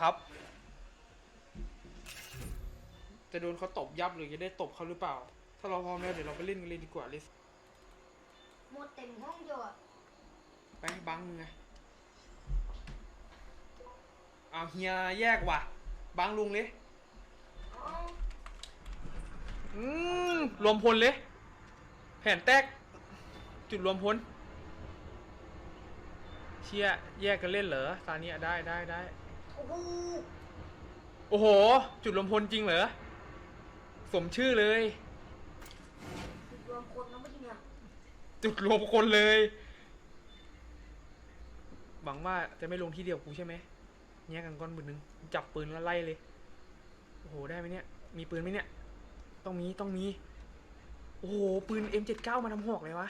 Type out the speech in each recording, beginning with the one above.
ครับ จะโดนเขาตบยับหรือจะได้ตบเขาหรือเปล่า ถ้าเราพร้อมแล้วเดี๋ยวเราไปเล่นกันเลยดีกว่าลิสหมดเต็มห้องอยู่อะไปบังมึงไงอ้าวเฮียแยกว่ะ บังลุงเลยอ๋ออืมรวมพลเลย แผ่นแตก จุดรวมพล เชียแยกกันเล่นเหรอตอนนี้ได้ได้ได้ โอ้โหโอ้โห จุดรวมพลจริงเหรอ สมชื่อเลยรวมคนนะเมื่อกี้เนี่ยจุดรวมคนเลย หวังว่าจะไม่ลงที่เดียวกูใช่ไหมแยกกันก้อนมือนึง จับปืนแล้วไล่เลย โอ้โห ได้ไหมเนี่ย มีปืนไหมเนี่ย ต้องมี ต้องมี โอ้โห ปืน M79 มาทำหอกเลยวะ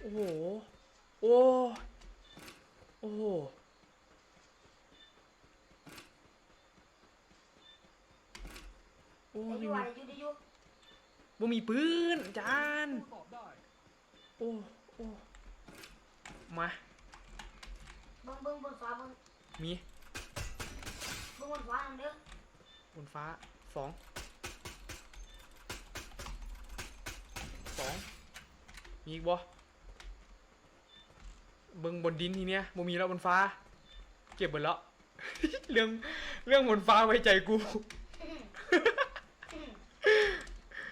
โอ้โห โอ้ โอ้โห โอ้ไอ้ไม่ยูมีอะไรยูดิยูบ่มีปืนจานตอบได้โอ้โอ้มา เบิ้งเบิ้งบนฟ้าเบิ้งมีเบิ้งบนฟ้าอันเด้อบนฟ้าสองสองมีอีกบ่เบิ่งบนดินทีเนี้ยบ่มีแล้วบนฟ้า เก็บหมดแล้ว เรื่องเรื่องบนฟ้าไว้ใจกู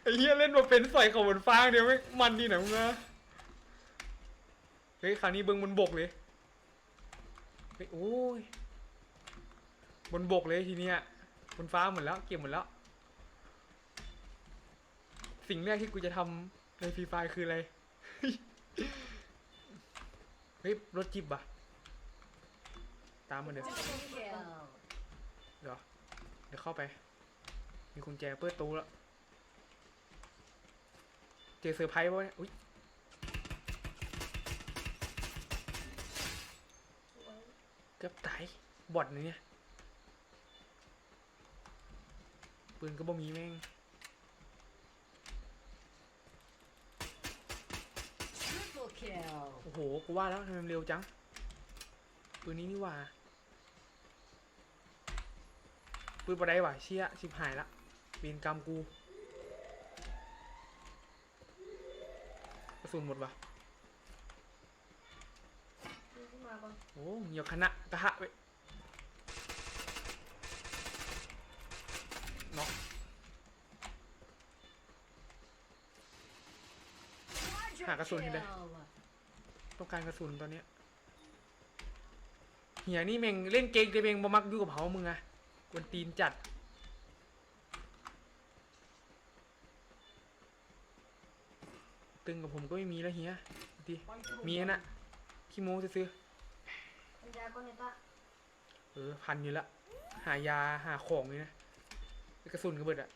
ไอ้เหี้ยเล่นมาเป็นใส่เขาบนฟ้าเดียวไม่มันดีหนะมึงนะเฮ้ยคราวนี้เบิงบนบกเลยเฮ้ยโอ้ยบนบกเลยทีเนี้ยบนฟ้าหมดแล้วเก็บหมดแล้ว สิ่งแรกที่กูจะทำในฟรีไฟคืออะไรเฮ้ยรถจิบอะตามมาเดี๋ยวเดี๋ยวเดี๋ยวเข้าไป มีกุญแจเปิดตู้แล้ว จอเซอร์ไพรส์ป่ะเนี่ยอุ้ยเกือบตายบอดเนี่ยปืนก็บ่มีแม่งโอ้โห กูว่าแล้วทำไมมันเร็วจัง ปืนนี้นี่ว่า ปืนปะไดวะเชี่ยชิบหายละเวียนกรรมกู กระ สุนหมดวะดูขึ้นมาก่อนโอ้เหนียวคณะกระหะไปเนาะหากระสุนให้ได้ต้องการกระสุนตอนเนี้ยเฮียนี่เมงเล่นเกมแต่เมงบ่มักอยู่กับเขามึงอะกวนตีนจัด ตึงกับผมก็ไม่มีแล้วเฮียดีมีอันน่ะขี้โม้ซื้อปัญญาก่อนเนี่ยตาๆเออพันอยู่ละ หายาหาของเลยนะกระสุนกระเบิดอะ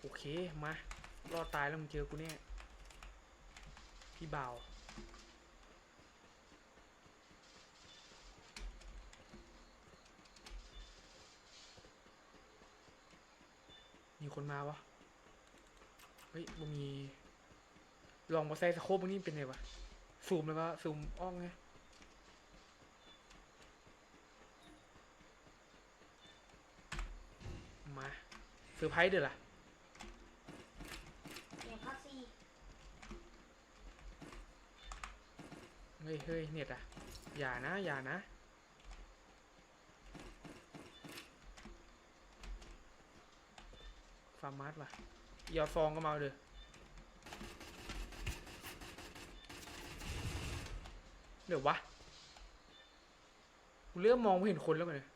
โอเค มารอดตายแล้วมึงเจอกูแน่พี่บ่าวมีคนมาวะ เฮ้ยบ่มี ลองมาใส่สโคปมันนี่เป็นไงวะซูมเลยวะซูมอ้องไงมาเซอร์ไพรส์เด้อล่ะเนี่ยพักซี่เฮ้ยเฮ้ยเน็ตอะ อย่านะ อย่านะฟาร์มาร์ว่ะ ยอดฟองก็มาเอาเด้อเดี๋ยววะกูเริ่มมองไม่เห็นคนแล้วกันเลย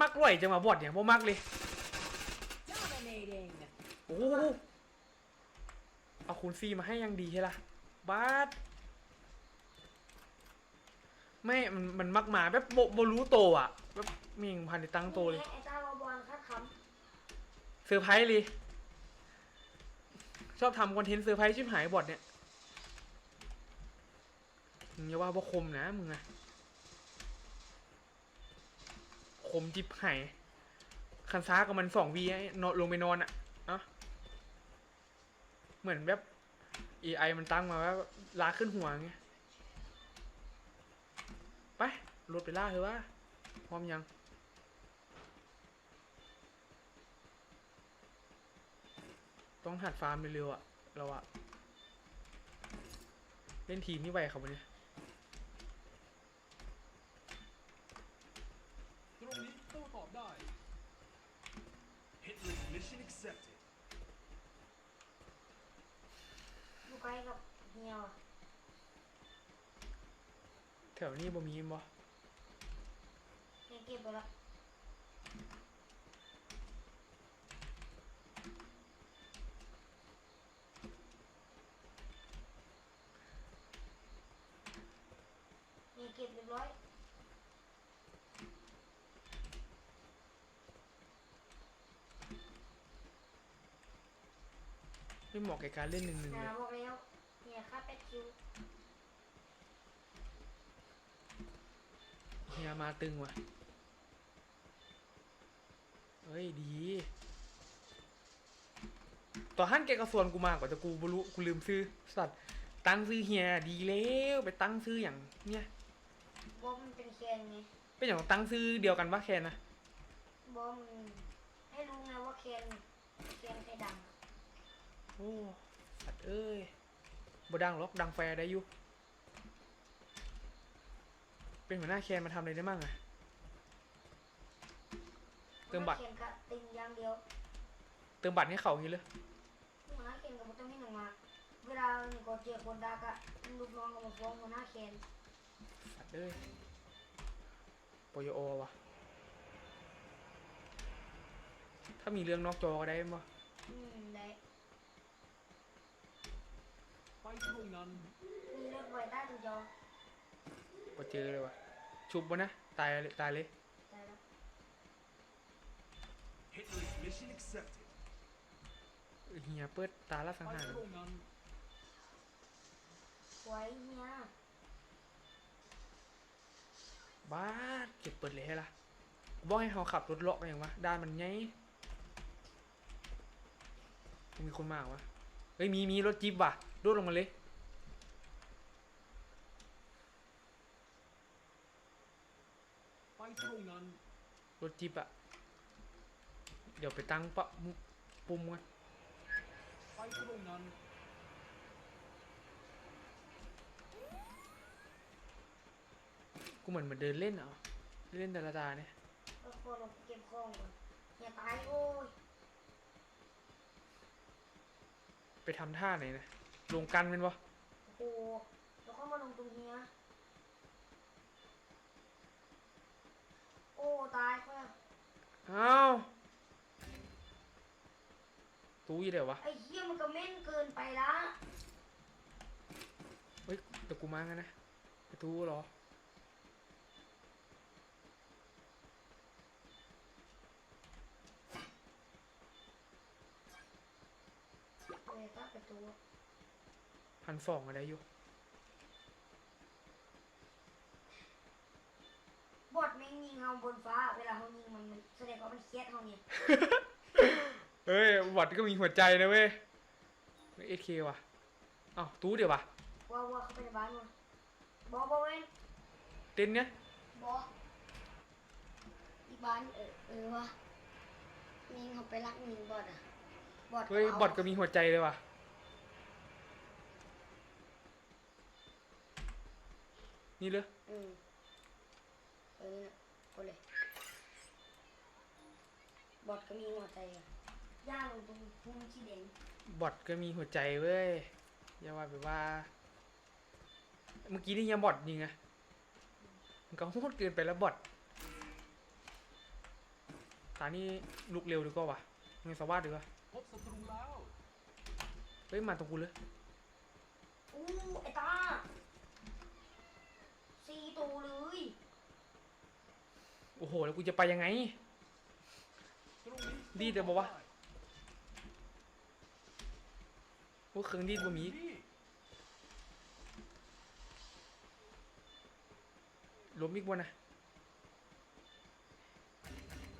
มักไหวจังหวะบอดเนี่ยบ่มักเลย Dominating โอ้โหเอาคูณซีมาให้ยังดีใช่ละบาส ไม่ มันมันมักหมาแบบโบโบรู้โตวอะแบบมีงพันในตั้งโตเลย ไอ้ตาบอลบอลคัดคเซอร์ไพรส์เลย ชอบทำคอนเทนต์เซอร์ไพรส์ชิบหายบอดเนี่ย มึงอย่าว่าว่าคมนะมึงอะคมจิบหายคันซ้ากับมันสองวีนอนลงไปนอนอะอะเหมือนแบบ AI มันตั้งมาว่าลากขึ้นหัวไงไป รถไปล่าเถอะว่าพร้อมยังต้องหัดฟาร์มเร็วๆอะเราอะเล่นทีมนี่ไหวครับวันนี้ตรงนี้โต้ตอบได้ Hitless mission accepted อยู่ใกล้กับเฮียว่ะแถวนี้บ่มีบ่เฮีย เก็บไปละเฮียเก็บเรียบร้อยไม่เหมาะแก่การเล่นหนึ่งหนึ่งนะเลยบอกแล้วเฮียค่าเป็ดคิวเฮียมาตึงว่ะ เฮ้ยดี ต่อหั่นแกกระส่วนกูมากกว่าแต่กูบรู้กูลืมซื้อสัตว์ตั้งซื้อเฮียดีแล้วไปตั้งซื้ออย่างเนี้ยบอมมันเป็นแคนไงเป็นอย่างตั้งซื้อเดียวกันปะแคนนะบอมมันให้รู้ไงว่าแคนแคนใครดังอะโอ้สัตว์เอ้ยบ่ดังหรอกดังแฟร์ได้อยู่เป็นหัวหน้าแคนมาทำอะไรได้มั่งอะ เติมบัตรหัวหน้าแคนก็ติงอย่างเดียวเติมบัตรให้เขาอย่างนี้เลย หัวหน้าแคนก็บ่ต้องให้หนึ่งมาเวลาหนึ่งก็เจอคนดักอะลูกน้องก็มาฟ้องหัวหน้าแคนสัตว์เอ้ยโปโยโอวะถ้ามีเรื่องนอกจอก็ได้มั้อืมได้ ไปตรงนั้นมีเลือดไว้ใต้ถึงจอก็เจอเลยวะชุบวะนะ ตายเลยตายเลย ได้แล้ว Hitless mission accepted เฮียเปิดตาละสังไปหารตรงนั้นไว้เนี่ยบ้าดเก็บเปิดเลยให้ละบอกให้เขาขับรถเลาะกันอย่างวะด้านมันไงมีคนมาเหรอวะเฮ้ยมีมีรถจิ๊บว่ะโดดลงมาเลยไปตรงนั้นรถจิ๊บอะ เดี๋ยวไปตั้งปะมุปุ่มกันไปตรงนั้นกูเหมือนเหมือนเดินเล่นเหรอเล่นแต่ละตาเนี่ยแล้วพอลงเก็บของก่อนอย่าตายโอ้ยไปทำท่าไหนนะลงกันเป็นวะโอ้โหแล้วก็มาลงตรงเนี้ยโอ้ตายเขาอะอ้าว ตู้ยี่เดี๋ยววะไอ้เหี้ยมันก็เม่นเกินไปละเฮ้ยแต่กูมางั้นนะไปตู้เหรอเลยตัดประตูพันสองอะไรอยู่ บอดแม่งยิงเฮาบนฟ้า เวลาเฮายิงมันมันแสดงว่ามันเครียดเฮาเนี่ย เฮ้ยวัดก็มีหัวใจนะเว้ยเอเคว่ะเอ้าตู้เดี๋ยววะว่าว่าเข้าไปในบ้านวะบอบอเว้นเต้นเนี่ยบออีบ้านเออเออวะยิงเขาไปลักยิงบอดอะบอดเฮ้ยาบอดก็มีหัวใจเลยว่ะนี่เลยอืมเออน่ะกดเลยบอดก็มีหัวใจอะ ย่างลงตรงพุ่มขี้เด่นบอดก็มีหัวใจเว้ยอย่าว่าไปว่า เมื่อกี้นี่ยังบอดยิงอะมันก็โหดเกินไปแล้วบอดตานี่ลุกเร็วดีกว่าวะมึงสวัสดดีกว่าพบศัตรูแล้วเฮ้ยมาตรงกูเลยอู้ไอ้ตาสี่ตัวเลยโอ้โหแล้วกูจะไปยังไง ตรงนี้ดีแต่บอกว่า พวกเครื่องดีดบ่มีนี่ล้มอีกบ่นะ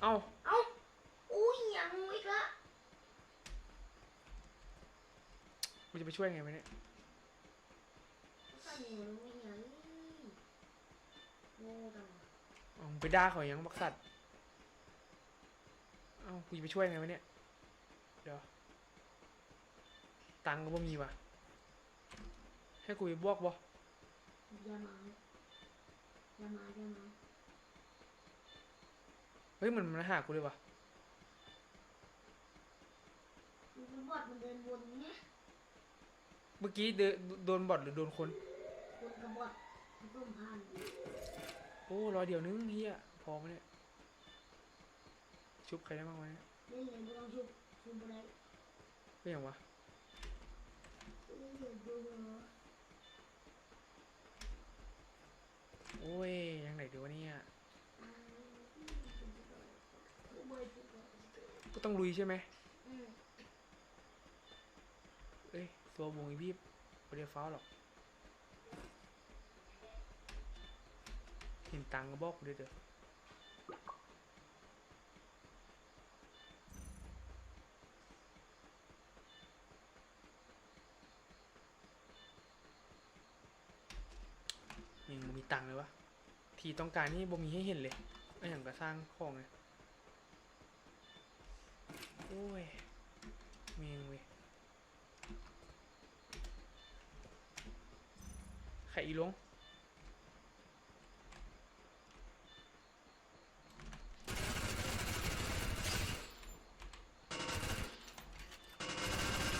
เอ้าเอ้าอุ้ยยังอีกละกูจะไปช่วยไงวะเนี่ยก็เหนียวรู้ยังโง่จังวะอ๋อมึงไปด่าเขายังบักสัตว์เอ้ากูจะไปช่วยไงวะเนี่ยเดี๋ยว ตังค์ก็บ่มีวะให้กูไปบวกบ่อย่ามาอย่ามาอย่ามาเฮ้ยมันมันหากูเลยวะมันเป็นบอดมันเดินวนเนี่ยเมื่อกี้เดนโดนบอทหรือโดนคนคนกับบอดมันต้มผ่านอยู่โอ้รอเดี๋ยวนึงเฮียพอไหมเนี่ยชุบใครได้บ้างวะเนี่ยเล่นเลยไม่ต้องชุบชุบอะไรก็อย่างวะ เล่นเลยดูเหรอ โอ้ยยังไหนดีวะเนี่ยก็ต้องลุยใช่ไหมเอ้ยตัววงอีพี่ไม่ได้ฟ้าหรอก เห็นตังก็บอกกูด้วยเด้อ ยังบ่มีตังเลยวะทีต้องการนี่บ่มีให้เห็นเลยไม่อย่างก็สร้างของไงโอ้ยเมียงเว้ยไข่อีหลง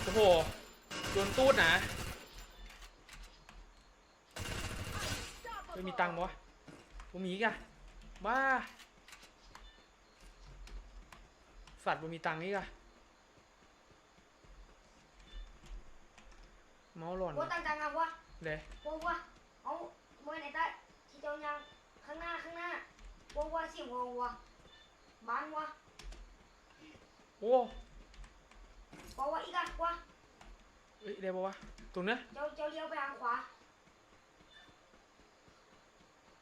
โอ้โหโดนตูดนะ ไม่มีตังค์ปะวะบ่มีอีกอะบ้า สัตว์บ่มีตังค์นี่กะเมาส์หล่อนโอ้ตั้งจังอะวะเลยโว้วะเอามวยไหนได้ที่เจ้ายังข้างหน้าข้างหน้าโว้วะเสียงโว้วะบ้านวะโอ้โว้วะอีกอะวะเอ้ยได้ปะวะตรงเนี้ยเจ้าเจ้าเลี้ยวไปทางขวา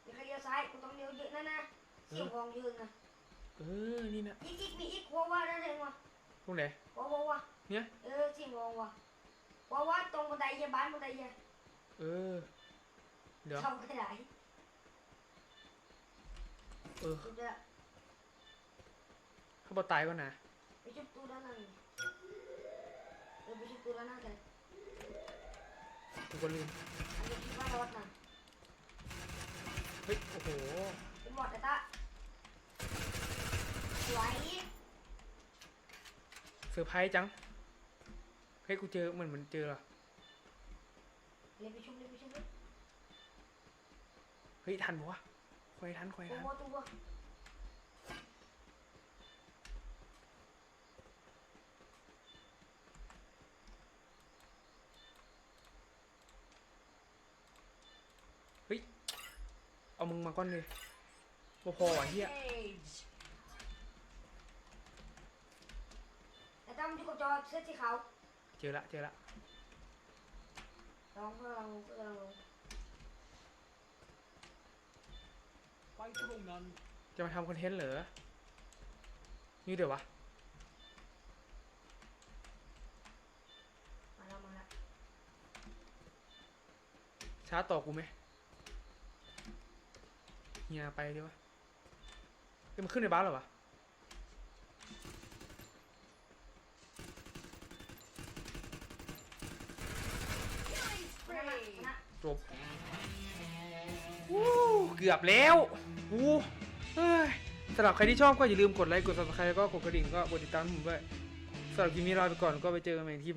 เดี๋ยว ใครเลี้ยวซ้ายกูต้องเลี้ยวเยอะนะนะเสียงวงยืนนะเออ นี่นะอีกอีกมีอีกโว้วะนั่นเองวะตรงไหนโว้วะเนี่ย เออเสียงวงวะโว้วะตรงบันไดเยบ้านบันไดเยเออ เดี๋ยวเข้าไปไหนเออกูจะเขาบอกตายก่อนนะไปชุบตู้ด้านนั้นเออไปชุบตู้ด้านนั้นกันกูก็ลืมอันนี้คิดว่าเราวัดนั่นเฮ้ยโอ้โหเป็นหมดแต่ตาสวยเซอร์ไพรส์จังเฮ้ยกูเจอเหมือนเหมือนเจอเหรอเลยไปชุบเลยไปชุบเลยเฮ้ยทันปะวะคอยทันคอยโอ้ทันโหตัว เอามึงมาก่อนเลยบ่พอว่ะเฮีย Age. แต่ตั้มที่กูจอเสื้อสีขาวเจอละเจอละลองเพื่อลองเพื่อลองไปตรงนั้นจะมาทำคอนเทนต์เหรอ นี่เดี๋ยววะ มาแล้วมาแล้วช้าต่อกูไหมเฮียไปดีวะเอ้ยมันขึ้นในบ้านหรอวะจบวู้เกือบแล้ววู้เฮ้ยสำหรับใครที่ชอบก็อย่าลืมกดไลค์ กด subscribe แล้วก็กดกระดิ่งก็กดติดตามผมด้วยสำหรับคลิปนี้ลาไปก่อนก็ไปเจอกันใหม่คลิป